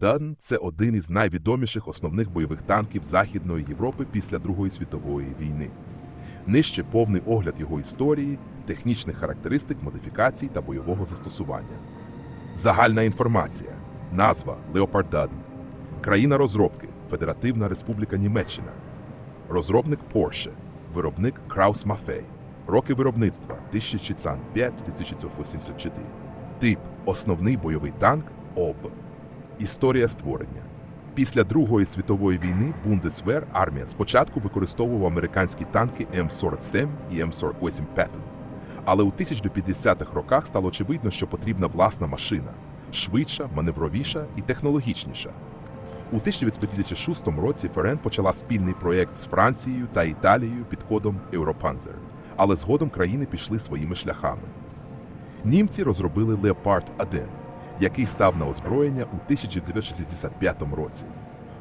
Dun – це один із найвідоміших основних бойових танків Західної Європи після Другої світової війни. Нижче повний огляд його історії, технічних характеристик, модифікацій та бойового застосування. Загальна інформація. Назва Leopard Dun. Країна розробки Федеративна Республіка Німеччина. Розробник Porsche. Виробник Kraus Maffei. Роки виробництва 1605-1984. Тип Основний бойовий танк ОБ. Історія створення. Після Другої світової війни Бундесвер армія спочатку використовував американські танки М47 і М48 Patton. Але у 1050-х роках стало очевидно, що потрібна власна машина швидша, маневровіша і технологічніша. У 1956 році ФРН почала спільний проєкт з Францією та Італією під кодом Europanzer, але згодом країни пішли своїми шляхами. Німці розробили Leopard 1, який став на озброєння у 1965 році.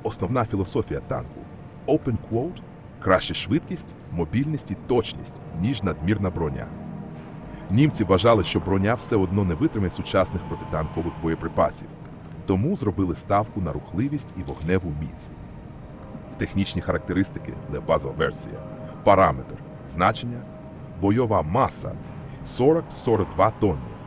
Основна філософія танку Open Quote – краще швидкість, мобільність і точність, ніж надмірна броня. Німці вважали, що броня все одно не витримає сучасних протитанкових боєприпасів, тому зробили ставку на рухливість і вогневу міць. Технічні характеристики базова версія, параметр, значення, бойова маса 40-42 тонни.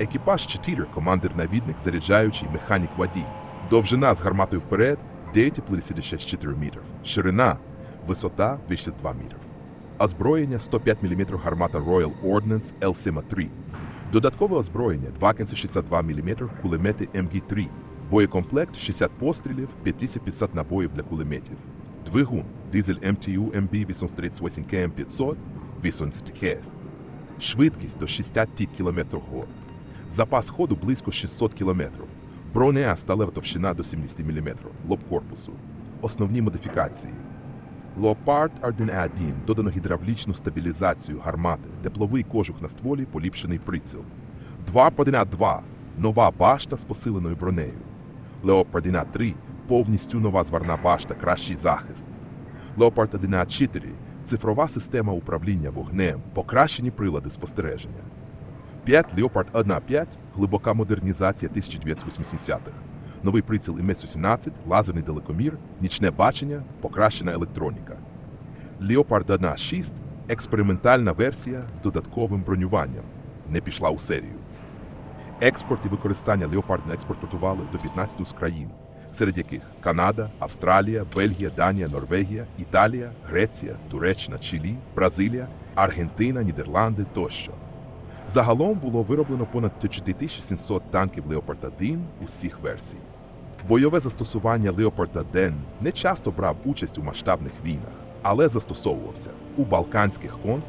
Екіпаж 4, командир-навідник, заряджаючий механік водій. Довжина з гарматою вперед 9,54 метрів. Ширина, висота 82 метрів. Озброєння 105 мм гармата Royal Ordnance L-3. Додаткове озброєння 2,62 мм кулемети МГ-3. Боєкомплект 60 пострілів, 5500 набоїв для кулеметів. Двигун дизель MTU MB 838 KM500 800 кг. Швидкість до 60 км год. Запас ходу близько 600 км. Броня сталева товщина до 70 мм. Лоб корпусу. Основні модифікації. Leopard 1A1 додано гідравлічну стабілізацію гармати, тепловий кожух на стволі, поліпшений приціл. 2 1A2 нова башта з посиленою бронею. Leopard 1A3 повністю нова зварна башта, кращий захист. Leopard 1A4 цифрова система управління вогнем, покращені прилади спостереження. 5 Leopard 1A5 глибока модернізація 1980-х. Новий приціл МС-18, лазерний далекомір, нічне бачення, покращена електроніка. Leopard 1A6 експериментальна версія з додатковим бронюванням. Не пішла у серію. Експорт і використання Leopard експортували до 15 з країн, серед яких Канада, Австралія, Бельгія, Данія, Норвегія, Італія, Греція, Туреччина, Чилі, Бразилія, Аргентина, Нідерланди тощо. Загалом було вироблено понад 4700 танків Леопард-1 усіх версій. Бойове застосування Леопарда 1 не часто брав участь у масштабних війнах, але застосовувався у Балканських конф